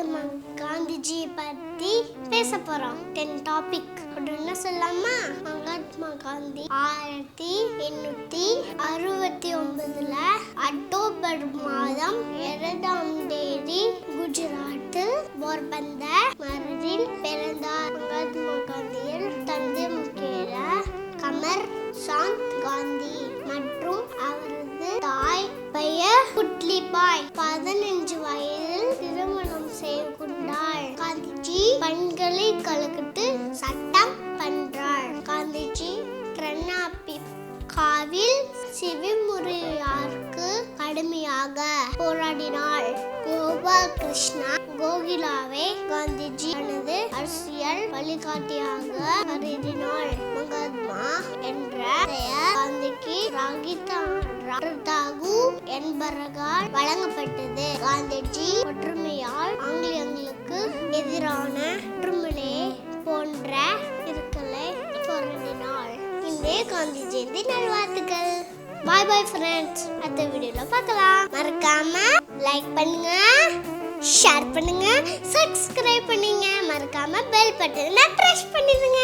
மகாத்மா காந்திஜி பத்தி பேச போறோம். டென் டாபிக் அப்படின்னு சொல்லலாமா? மகாத்மா காந்தி ஆயிரத்தி எண்ணூத்தி அறுபத்தி ஒன்பதுல அக்டோபர் மாதம் இரண்டாம் தேதி குஜராத்தில் போர்பந்த நகரில் பிறந்தார். மகாத்மா காந்தியில் தந்தை முக்கிய கமர் சாந்த் காந்தி மற்றும் அவரது தாய் பெயர் குட்லிபாய். பதினஞ்சு வயதில் திருமணம் செய்து கொண்டாள். காந்திஜி கலக்கிட்டு சட்டம் பண்றாள். காந்திஜி ட்ரனாபி காவில் சிவிமுறையாருக்கு கடுமையாக போராடினாள். கோபால் கிருஷ்ணா கோகிலாவை காந்திஜி தனது அரசியல் வழிகாட்டியாக கருதினாள். மகாத்மா என்ற பெயர் காந்திக்கு ராகிதா ராதாகு என்பவர்களால் வழங்கப்பட்டது. போராடினாள் காந்தி ஜெயந்தி நல்வாழ்த்துக்கள். பாய் பாய் ஃப்ரெண்ட்ஸ் அடுத்த வீடியோவில் பார்க்கலாம். மறக்காம லைக் பண்ணுங்க ஷேர் பண்ணுங்க சப்ஸ்கிரைப் பண்ணுங்க. மறக்காம பெல் பட்டனை ப்ரெஸ் பண்ணிடுங்க.